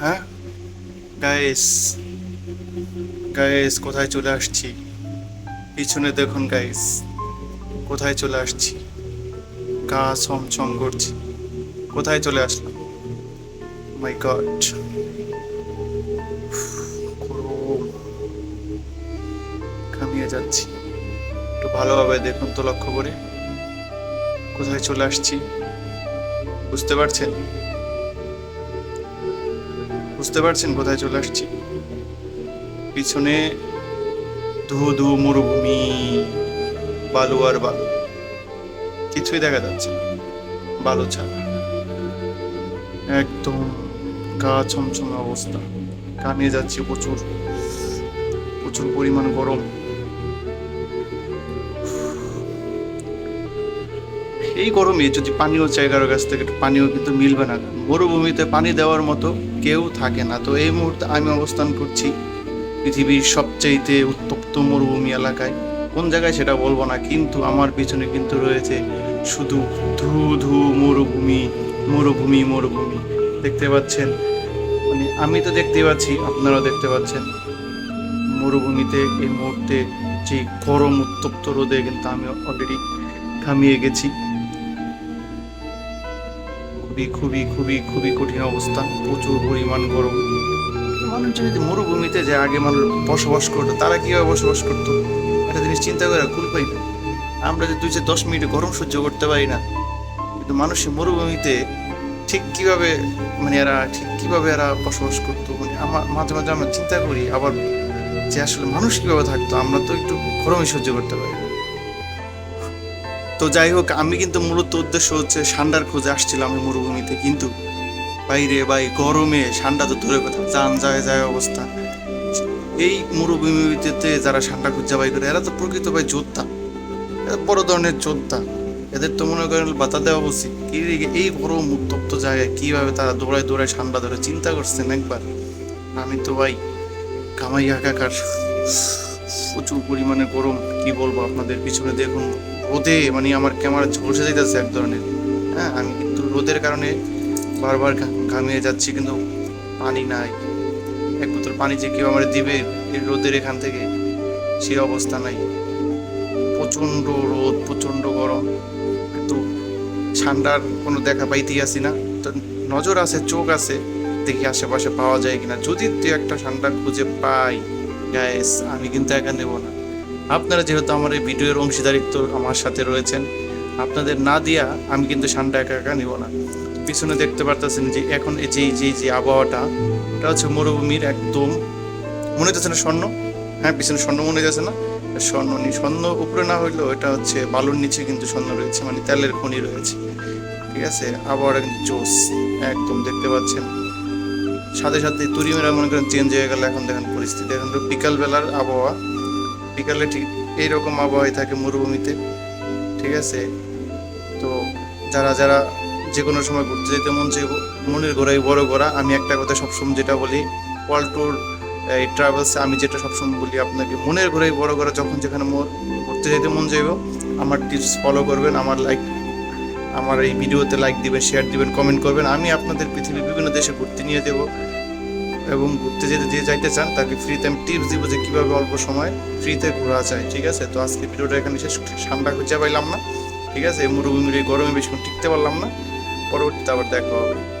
হ্যাঁ? Guys guys কোথায় চলে আসছি? পিছনে দেখুন গাইস কোথায় চলে আসছি? গা ছমছম করছে। কোথায় চলে আসলাম? মাই গড ঘামিয়ে যাচ্ছি। একটু ভালোভাবে দেখুন তো লক্ষ্য করে। কোথায় চলে আসছি? বুঝতে পারছেন? বুঝতে পারছেন কোথায় চলে আসছি? পিছনে ধু ধু মরুভূমি, বালু আর বালু। কিছুই দেখা যাচ্ছে। বালু ছাড়া। একদম গা ছমছমে অবস্থা। কানে যাচ্ছে প্রচুর প্রচুর পরিমাণ গরম। এই গরমে যদি পানীয় চাই কারও কাছ থেকে পানীয় কিন্তু মিলবে না। মরুভূমিতে পানি দেওয়ার মতো কেউ থাকে না। তো এই মুহূর্তে আমি অবস্থান করছি পৃথিবীর সবচাইতে উত্তপ্ত মরুভূমি এলাকায়। কোন জায়গায় সেটা বলব না, কিন্তু আমার পিছনে কিন্তু রয়েছে শুধু ধু ধু মরুভূমি মরুভূমি মরুভূমি। দেখতে পাচ্ছেন? মানে আমি তো দেখতে পাচ্ছি, আপনারাও দেখতে পাচ্ছেন। মরুভূমিতে এই মুহূর্তে যে গরম, উত্তপ্ত রোদে কিন্তু আমি অলরেডি ঘামিয়ে গেছি। খুবই খুবই খুবই খুবই কঠিন অবস্থা, প্রচুর পরিমাণ গরম। মানুষজন যদি মরুভূমিতে যে আগে মানুষ বসবাস করতো, তারা কীভাবে বসবাস করতো? একটা জিনিস চিন্তা করে কুল পাই না আমরা যে দুই চার দশ মিনিট গরম সহ্য করতে পারি না, কিন্তু মানুষ মরুভূমিতে ঠিক কীভাবে মানে এরা ঠিক কীভাবে এরা বসবাস করতো? মানে আমার মাঝে মাঝে আমরা চিন্তা করি, আবার যে আসলে মানুষ কীভাবে থাকতো, আমরা তো একটু গরমই সহ্য করতে পারি তো যাই হোক, আমি কিন্তু মূলত উদ্দেশ্য হচ্ছে ঠান্ডার খোঁজে আসছিলাম মরুভূমিতে, কিন্তু বাইরে ভাই গরমে ঠান্ডা তো দূরে কথা, যান যায় যায় অবস্থা। এই মরুভূমিতে যারা ঠান্ডা খুঁজা বাই করে, এরা তো প্রকৃত ভাই যোদ্ধা। এরা বড় ধরনের যোদ্ধা। এদের তো মনে করেন বাতা দেওয়া উচিত। এই এই গরম উত্তপ্ত জায়গায় কীভাবে তারা দৌড়ায় দৌড়ায় ঠান্ডা ধরে চিন্তা করছেন একবার? আমি তো ভাই কামাই একাকার প্রচুর পরিমাণে গরম, কি বলব আপনাদের, পিছনে দেখুন। রোদে মানে আমার ক্যামেরা ঝলসে যেতেছে এক ধরনের। হ্যাঁ আমি কিন্তু রোদের কারণে বারবার ঘামিয়ে যাচ্ছি, কিন্তু পানি নাই। এক বোতল পানি যে কেউ আমার দিবে এই রোদের এখান থেকে সেই অবস্থা নাই। প্রচণ্ড রোদ, প্রচণ্ড গরম। কিন্তু ঠান্ডার কোনো দেখা পাইতেই আসি না। তো নজর আছে, চোখ আছে, দেখি আশেপাশে পাওয়া যায় কিনা। যদি তুই একটা ঠান্ডা খুঁজে পাই গ্যাস আমি কিন্তু একা নেব না। আপনারা যেহেতু আমার এই ভিডিওর অংশীদারিত্ব আমার সাথে রয়েছেন, আপনাদের না দিয়া আমি কিন্তু ঠান্ডা একা একা নিব না। পিছনে দেখতে পারতেছেন যে এখন এই যে যে যে আবহাওয়াটা, এটা হচ্ছে মরুভূমির একদম, মনে হচ্ছে না স্বর্ণ? হ্যাঁ পিছনে স্বর্ণ মনে যাচ্ছে না? স্বর্ণ নি স্বর্ণ উপরে না হইলেও এটা হচ্ছে বালুর নিচে কিন্তু স্বর্ণ রয়েছে মানে তেলের খনি রয়েছে। ঠিক আছে? আবহাওয়াটা কিন্তু জোস একদম দেখতে পাচ্ছেন। সাথে সাথে তুরি মেরা মনে করেন চেঞ্জ হয়ে গেল, এখন দেখেন পরিস্থিতি। এখন তো বিকাল বেলার আবহাওয়া বিকালে ঠিক এইরকম আবহাওয়াই থাকে মরুভূমিতে, ঠিক আছে? তো যারা যারা যে কোনো সময় ঘুরতে যেতে মন চাইব, মনের ঘোরাই বড় ঘোরা আমি একটা কথা সবসময় যেটা বলি ওয়ার্ল্ড ট্যুর এই ট্রাভেলস আমি যেটা সবসময় বলি আপনাকে, মনের ঘোরাই বড় ঘোরা যখন যেখানে ঘুরতে যেতে মন চাইব, আমার টিপস ফলো করবেন, আমার লাইক আমার এই ভিডিওতে লাইক দিবেন শেয়ার দিবেন কমেন্ট করবেন, আমি আপনাদের পৃথিবীর বিভিন্ন দেশে ঘুরতে নিয়ে দেবো এবং ঘুরতে যেতে যে যাইতে চান, তাকে ফ্রিতে আমি টিপস দিব যে কীভাবে অল্প সময় ফ্রিতে ঘোরা যায়, ঠিক আছে? তো আজকে ভিডিওটা এখানে শেষ ঠান্ডা খুঁজে পাইলাম না, ঠিক আছে? মরুভূমির এই গরমে বেশি টিকতে পারলাম না। পরবর্তীতে আবার দেখা হবে।